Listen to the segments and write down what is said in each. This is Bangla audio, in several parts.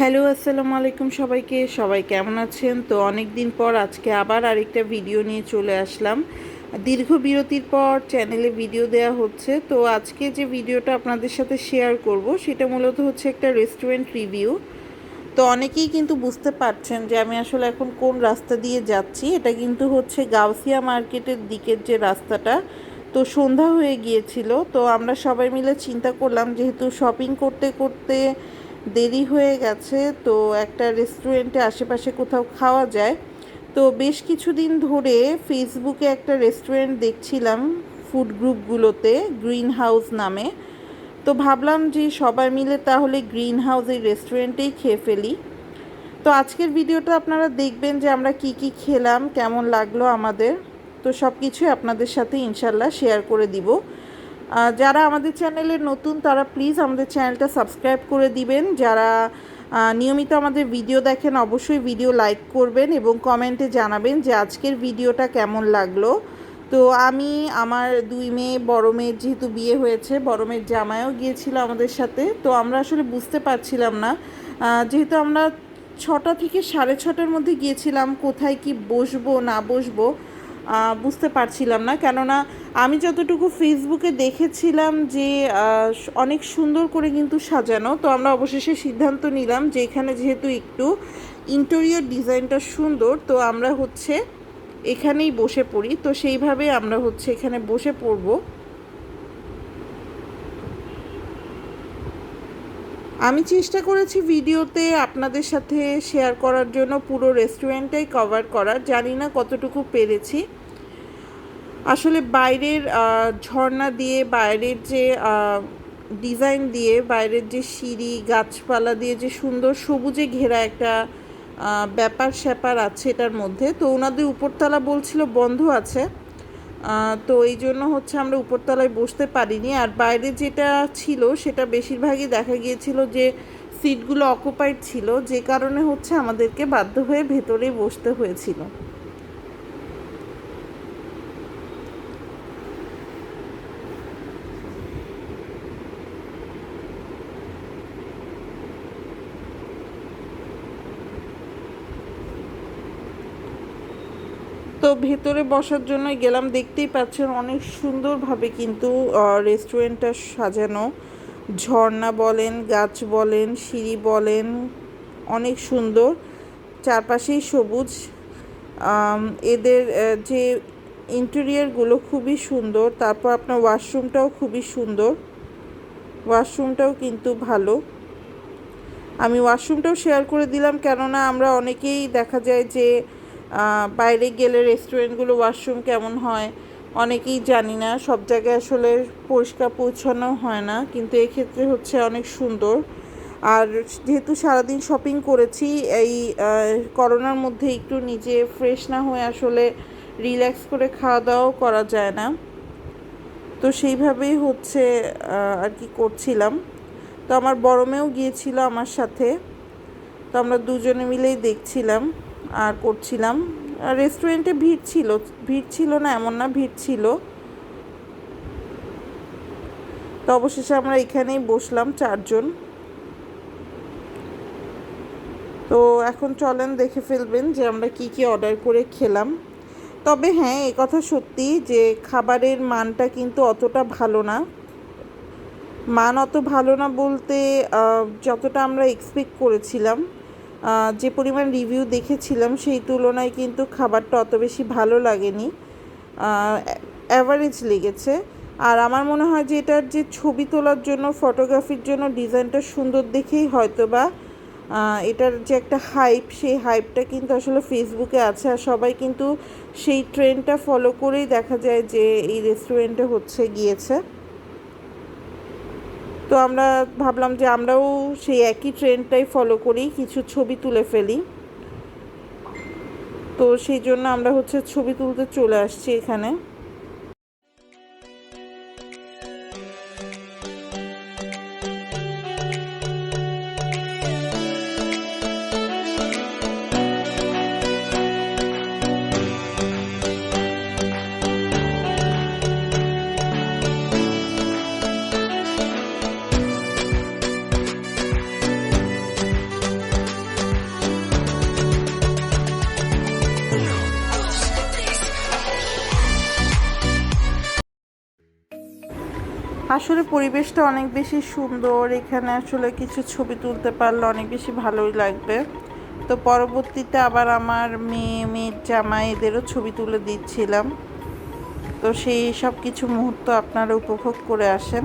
হ্যালো, আসসালামু আলাইকুম সবাইকে। সবাই কেমন আছেন? তো অনেক দিন পর আজকে আবার আরেকটা ভিডিও নিয়ে চলে আসলাম। দীর্ঘ বিরতির পর চ্যানেলে ভিডিও দেয়া হচ্ছে। তো আজকে যে ভিডিওটা আপনাদের সাথে শেয়ার করব, সেটা মূলত হচ্ছে একটা রেস্টুরেন্ট রিভিউ তো অনেকেই কিন্তু বুঝতে পারছেন যে আমি আসলে এখন কোন রাস্তা দিয়ে যাচ্ছি। এটা কিন্তু হচ্ছে গাউসিয়া মার্কেটের দিকের যে রাস্তাটা। তো সন্ধ্যা হয়ে গিয়েছিল। তো আমরা সবাই মিলে চিন্তা করলাম, যেহেতু শপিং করতে করতে দেরি হয়ে গেছে, তো একটা রেস্টুরেন্টে আশেপাশে কোথাও খাওয়া যায়। তো বেশ কিছুদিন ধরে ফেসবুকে একটা রেস্টুরেন্ট দেখছিলাম ফুড গ্রুপগুলোতে গ্রিন হাউস নামে। তো ভাবলাম যে সবাই মিলে তাহলে গ্রিন হাউস এই রেস্টুরেন্টেই খেয়ে ফেলি। তো আজকের ভিডিওটা আপনারা দেখবেন যে আমরা কি কি খেলাম, কেমন লাগল আমাদের। তো সব কিছুই আপনাদের সাথে ইনশাল্লাহ শেয়ার করে দিব। যারা আমাদের চ্যানেলে নতুন, তারা প্লিজ আমাদের চ্যানেলটা সাবস্ক্রাইব করে দিবেন। যারা নিয়মিত আমাদের ভিডিও দেখেন, অবশ্যই ভিডিও লাইক করবেন এবং কমেন্টে জানাবেন যে আজকের ভিডিওটা কেমন লাগল। তো আমি, আমার দুই মেয়ে, বড় মেয়ের যেহেতু বিয়ে হয়েছে, বড় মেয়ের জামাইও গিয়েছিল আমাদের সাথে। তো আমরা আসলে বুঝতে পারছিলাম না। যেহেতু আমরা ছটা থেকে সাড়ে ছটার মধ্যে গিয়েছিলাম, কোথায় কি বসবো, না বসবো বুঝতে পারছিলাম না। কেননা আমি যতটুকু ফেসবুকে দেখেছিলাম যে অনেক সুন্দর করে কিন্তু সাজানো, তো আমরা অবশেষে সিদ্ধান্ত নিলাম যে এখানে যেহেতু একটু ইন্টেরিয়র ডিজাইনটা সুন্দর, তো আমরা হচ্ছে এখানেই বসে পড়ি। তো সেইভাবে আমরা হচ্ছে এখানে বসে পড়ব। আমি চেষ্টা করেছি ভিডিওতে আপনাদের সাথে শেয়ার করার জন্য পুরো রেস্টুরেন্টটাই কভার করার। জানি না কতটুকু পেরেছি। আসলে বাইরের ঝর্ণা দিয়ে, বাইরের যে ডিজাইন দিয়ে, বাইরের যে সিঁড়ি, গাছপালা দিয়ে যে সুন্দর সবুজে ঘেরা একটা ব্যাপার স্যাপার আছে এটার মধ্যে। তো ওনাদের উপরতলা বলছিল বন্ধ আছে। তো এই জন্য হচ্ছে আমরা উপরতলায় বসতে পারিনি। আর বাইরে যেটা ছিল, সেটা বেশিরভাগই দেখা গিয়েছিল যে সিটগুলো অকুপাইড ছিল, যে কারণে হচ্ছে আমাদেরকে বাধ্য হয়ে ভেতরে বসতে হয়েছিল। ভেতরে বসার জন্য গেলাম। দেখতেই পাচ্ছেন অনেক সুন্দরভাবে কিন্তু রেস্টুরেন্টটা সাজানো। ঝর্ণা বলেন, গাছ বলেন, সিঁড়ি বলেন, অনেক সুন্দর। চারপাশেই সবুজ। এদের যে ইন্টেরিয়ারগুলো খুবই সুন্দর। তারপর আপনার ওয়াশরুমটাও খুবই সুন্দর। ওয়াশরুমটাও কিন্তু ভালো। আমি ওয়াশরুমটাও শেয়ার করে দিলাম কেননা আমরা অনেকেই দেখা যায় যে বাইরে গেলে রেস্টুরেন্টগুলো ওয়াশরুম কেমন হয়, অনেকেই জানি না। সব জায়গায় আসলে পরিষ্কার পরিচ্ছন্ন হয় না, কিন্তু এক্ষেত্রে হচ্ছে অনেক সুন্দর। আর যেহেতু সারাদিন শপিং করেছি, এই করোনার মধ্যে একটু নিজে ফ্রেশ না হয়ে আসলে রিল্যাক্স করে খাওয়া দাওয়াও করা যায় না। তো সেইভাবেই হচ্ছে আর কি করছিলাম। তো আমার বড় মেয়েও গিয়েছিল আমার সাথে। তো আমরা দুজনে মিলেই দেখছিলাম। আর করছিলাম। রেস্টুরেন্টে ভিড় ছিল ভিড় ছিল না, এমন না, ভিড় ছিল। তো অবশেষে আমরা এখানেই বসলাম চারজন। তো এখন চলেন দেখে ফেলবেন যে আমরা কি কি অর্ডার করে খেলাম। তবে হ্যাঁ এ কথা সত্যি যে খাবারের মানটা কিন্তু অতটা ভালো না। মান অত ভালো না বলতে যতটা আমরা এক্সপেক্ট করেছিলাম। যে পরিমাণ রিভিউ দেখেছিলাম সেই তুলনায় কিন্তু খাবারটা অত বেশি ভালো লাগেনি। অ্যাভারেজ লেগেছে। আর আমার মনে হয় যে এটার যে ছবি তোলার জন্য ফটোগ্রাফির জন্য ডিজাইনটা সুন্দর দেখেই হয়তো বা এটার যে একটা হাইপ সেই হাইপটা কিন্তু আসলে ফেসবুকে আছে। আর সবাই কিন্তু সেই ট্রেন্ডটা ফলো করেই দেখা যায় যে এই রেস্টুরেন্টে হচ্ছে, গিয়েছে। তো আমরা ভাবলাম যে আমরাও সেই একই ট্রেন্ডটাই ফলো করি, কিছু ছবি তুলে ফেলি। তো সেই জন্য আমরা হচ্ছে ছবি তুলতে চলে আসছি এখানে। আসলে পরিবেশটা অনেক বেশি সুন্দর। এখানে আসলে কিছু ছবি তুলতে পারলে অনেক বেশি ভালোই লাগবে। তো পরবর্তীতে আবার আমার মেয়ে, মেয়ের জামা এদেরও ছবি তুলে দিচ্ছিলাম। তো সেই সব কিছু মুহূর্ত আপনারা উপভোগ করে আসেন।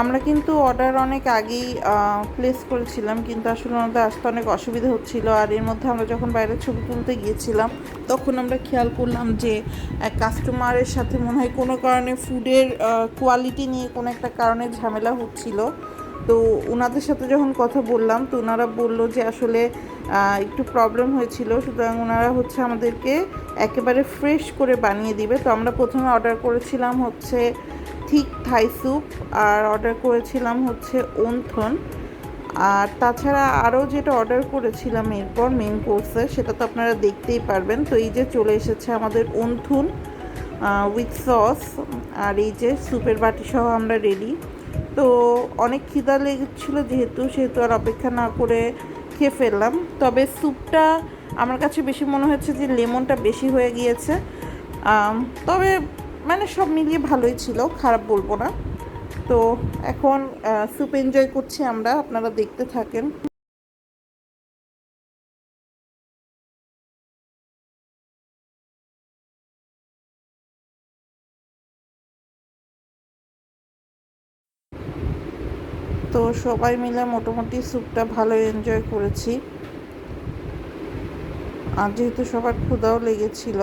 আমরা কিন্তু অর্ডার অনেক আগেই প্লেস করেছিলাম, কিন্তু আসলে ওনাদের আসতে অনেক অসুবিধা হচ্ছিল। আর এর মধ্যে আমরা যখন বাইরে ছবি তুলতে গিয়েছিলাম, তখন আমরা খেয়াল করলাম যে, এক কাস্টমারের সাথে মনে হয় কোনো কারণে ফুডের কোয়ালিটি নিয়ে কোনো একটা কারণে ঝামেলা হচ্ছিল। তো ওনাদের সাথে যখন কথা বললাম, তো ওনারা বলল যে আসলে একটু প্রবলেম হয়েছিল। সুতরাং ওনারা হচ্ছে আমাদেরকে একেবারে ফ্রেশ করে বানিয়ে দিবে। তো আমরা প্রথমে অর্ডার করেছিলাম হচ্ছে থিক থাই স্যুপ আর অর্ডার করেছিলাম হচ্ছে ওনথন আর তাছাড়া আরও যেটা অর্ডার করেছিলাম এরপর মেন কোর্সে সেটা তো আপনারা দেখতেই পারবেন। তো এই যে চলে এসেছে আমাদের ওনথুন উইথ সস আর এই যে স্যুপের বাটি সহ আমরা রেডি তো অনেক খিদা লেগেছিলো যেহেতু, সেহেতু আর অপেক্ষা না করে খেয়ে ফেললাম। তবে স্যুপটা আমার কাছে বেশি মনে হয়েছে যে লেমনটা বেশি হয়ে গিয়েছে। তবে মানে সব মিলিয়ে ভালোই ছিল, খারাপ বলব না। তো এখন স্যুপ এনজয় করছি আমরা, আপনারা দেখতে থাকেন। তো সবাই মিলে মোটামুটি স্যুপটা ভালো এনজয় করেছি। আর যেহেতু সবার ক্ষুধাও লেগেছিল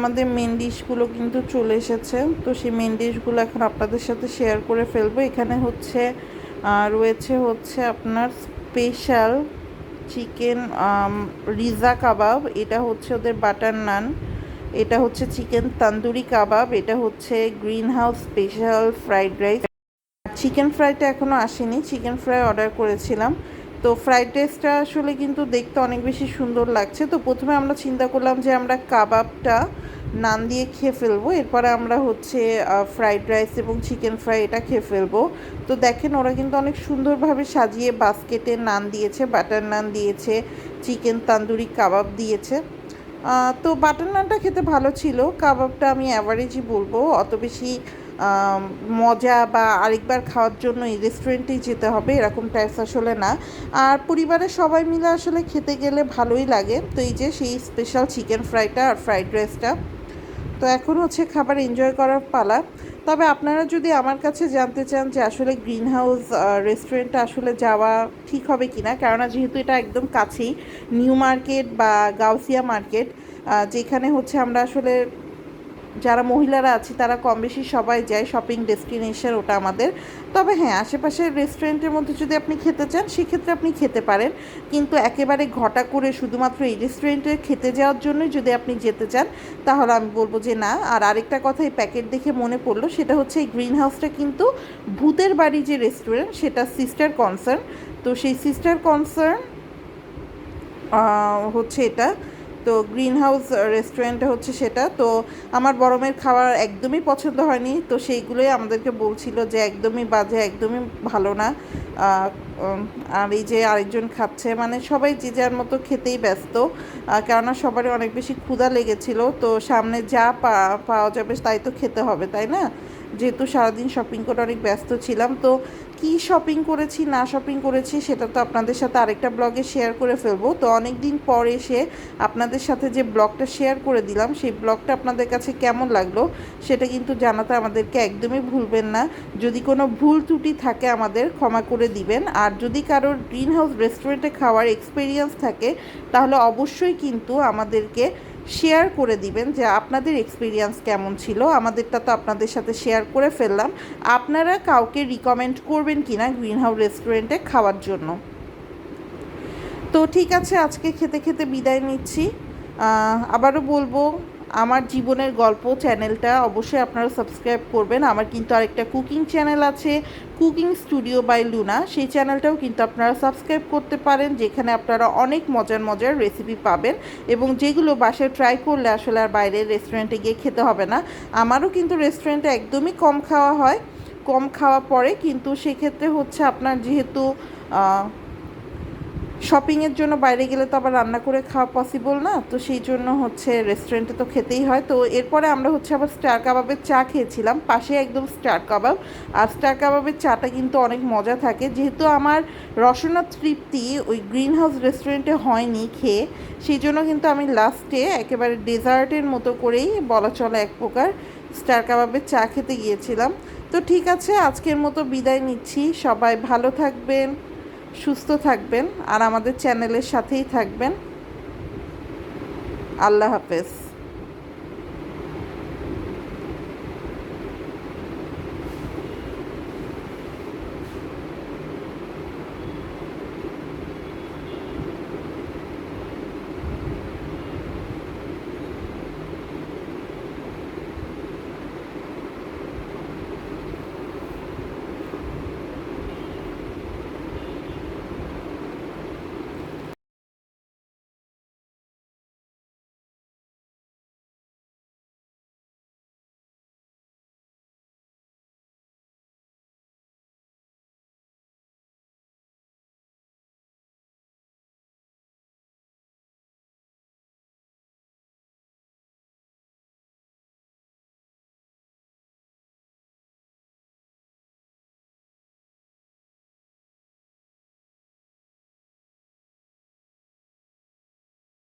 আমাদের মেন ডিশগুলো কিন্তু চলে এসেছে। তো সেই মেন ডিশগুলো এখন আপনাদের সাথে শেয়ার করে ফেলব। এখানে হচ্ছে রয়েছে হচ্ছে আপনার স্পেশাল চিকেন রিজা কাবাব। এটা হচ্ছে ওদের বাটার নান এটা হচ্ছে চিকেন তান্দুরি কাবাব। এটা হচ্ছে green house special fried rice chicken ফ্রাইটা এখনও আসেনি। চিকেন ফ্রাই অর্ডার করেছিলাম। তো ফ্রাইড রাইসটা আসলে কিন্তু দেখতে অনেক বেশি সুন্দর লাগছে। তো প্রথমে আমরা চিন্তা করলাম যে আমরা কাবাবটা নান দিয়ে খেয়ে ফেলব। এরপরে আমরা হচ্ছে ফ্রাইড রাইস এবং চিকেন ফ্রাই এটা খেয়ে ফেলব। তো দেখেন ওরা কিন্তু অনেক সুন্দরভাবে সাজিয়ে বাস্কেটে নান দিয়েছে বাটার নান দিয়েছে চিকেন তান্দুরি কাবাব দিয়েছে। তো বাটার নানটা খেতে ভালো ছিল। কাবাবটা আমি অ্যাভারেজই বলব, অত বেশি মজা বা আরেকবার খাওয়ার জন্য এই রেস্টুরেন্টেই যেতে হবে, এরকম টাইপস আসলে না। আর পরিবারের সবাই মিলে আসলে খেতে গেলে ভালোই লাগে। তো এই যে সেই স্পেশাল চিকেন ফ্রাইটা আর ফ্রাইড রাইসটা তো এখন হচ্ছে খাবার এনজয় করার পালা। তবে আপনারা যদি আমার কাছে জানতে চান যে আসলে গ্রিন হাউস রেস্টুরেন্টটা আসলে যাওয়া ঠিক হবে কি না কেননা যেহেতু এটা একদম কাছেই নিউ মার্কেট বা গাউসিয়া মার্কেট যেখানে হচ্ছে আমরা আসলে যারা মহিলারা আছি, তারা কম বেশি সবাই যায় শপিং ডেস্টিনেশন ওটা আমাদের। তবে হ্যাঁ আশেপাশের রেস্টুরেন্টের মধ্যে যদি আপনি খেতে চান, সেক্ষেত্রে আপনি খেতে পারেন। কিন্তু একেবারে ঘটা করে শুধুমাত্র এই রেস্টুরেন্টে খেতে যাওয়ার জন্যই যদি আপনি যেতে চান, তাহলে আমি বলব যে না। আর আরেকটা কথা এই প্যাকেট দেখে মনে পড়ল, সেটা হচ্ছে এই গ্রিন হাউসটা কিন্তু ভূতের বাড়ি যে রেস্টুরেন্ট সেটা সিস্টার কনসার্ন তো সেই সিস্টার কনসার্ন হচ্ছে এটা। তো গ্রিন হাউস রেস্টুরেন্টে হচ্ছে সেটা। তো আমার বরমের খাবার একদমই পছন্দ হয়নি। তো সেইগুলোই আমাদেরকে বলছিল যে একদমই বাজে, একদমই ভালো না। আর এই যে আরেকজন খাচ্ছে মানে সবাই যে যার মতো খেতেই ব্যস্ত। কেননা সবারই অনেক বেশি ক্ষুধা লেগেছিল। তো সামনে যা পাওয়া যাবে তাই তো খেতে হবে, তাই না? যেহেতু সারাদিন শপিং করে অনেক ব্যস্ত ছিলাম, তো কি শপিং করেছি, না শপিং করেছি সেটা তো আপনাদের সাথে আরেকটা ব্লগে শেয়ার করে ফেলব। তো অনেক দিন পর এসে আপনাদের সাথে যে ব্লগটা শেয়ার করে দিলাম, সেই ব্লগটা আপনাদের কাছে কেমন লাগল সেটা কিন্তু জানাতে আমাদেরকে একদমই ভুলবেন না। যদি কোনো ভুল ত্রুটি থাকে আমাদের, ক্ষমা করে দিবেন। আর যদি কারোর গ্রিন হাউস রেস্টুরেন্টে খাওয়ার এক্সপিরিয়েন্স থাকে, তাহলে অবশ্যই কিন্তু আমাদেরকে শেয়ার করে দিবেন যে আপনাদের এক্সপিরিয়েন্স কেমন ছিল। আমাদেরটা তো আপনাদের সাথে শেয়ার করে ফেললাম। আপনারা কাউকে রিকমেন্ড করবেন কি না গ্রিন হাউস রেস্টুরেন্টে খাওয়ার জন্য? তো ঠিক আছে, আজকে খেতে খেতে বিদায় নিচ্ছি। আবারও বলব আমার জীবনের গল্প চ্যানেলটা অবশ্যই আপনারা সাবস্ক্রাইব করবেন। আমার কিন্তু আরেকটা কুকিং চ্যানেল আছে, কুকিং স্টুডিও বাই লুনা। সেই চ্যানেলটাও কিন্তু আপনারা সাবস্ক্রাইব করতে পারেন, যেখানে আপনারা অনেক মজার মজার রেসিপি পাবেন এবং যেগুলো বাসায় ট্রাই করলে আসলে আর বাইরের রেস্টুরেন্টে গিয়ে খেতে হবে না। আমারও কিন্তু রেস্টুরেন্টে একদমই কম খাওয়া হয়। কম খাওয়া পড়ে কিন্তু সেক্ষেত্রে হচ্ছে আপনার যেহেতু শপিংয়ের জন্য বাইরে গেলে তো আবার রান্না করে খাওয়া পসিবল না, তো সেই জন্য হচ্ছে রেস্টুরেন্টে তো খেতেই হয়। তো এরপরে আমরা হচ্ছে আবার স্টার কাবাবের চা খেয়েছিলাম, পাশে একদম স্টার কাবাব আর স্টার কাবাবের চাটা কিন্তু অনেক মজা থাকে। যেহেতু আমার রসনা তৃপ্তি ওই গ্রিন হাউস রেস্টুরেন্টে হয়নি খেয়ে, সেই জন্য কিন্তু আমি লাস্টে একেবারে ডেজার্টের মতো করেই বলা চলে এক প্রকার স্টার কাবাবের চা খেতে গিয়েছিলাম। তো ঠিক আছে, আজকের মতো বিদায় নিচ্ছি। সবাই ভালো থাকবেন। সুস্থ থাকবেন আর আমাদের চ্যানেলের সাথেই থাকবেন। আল্লাহ হাফেজ।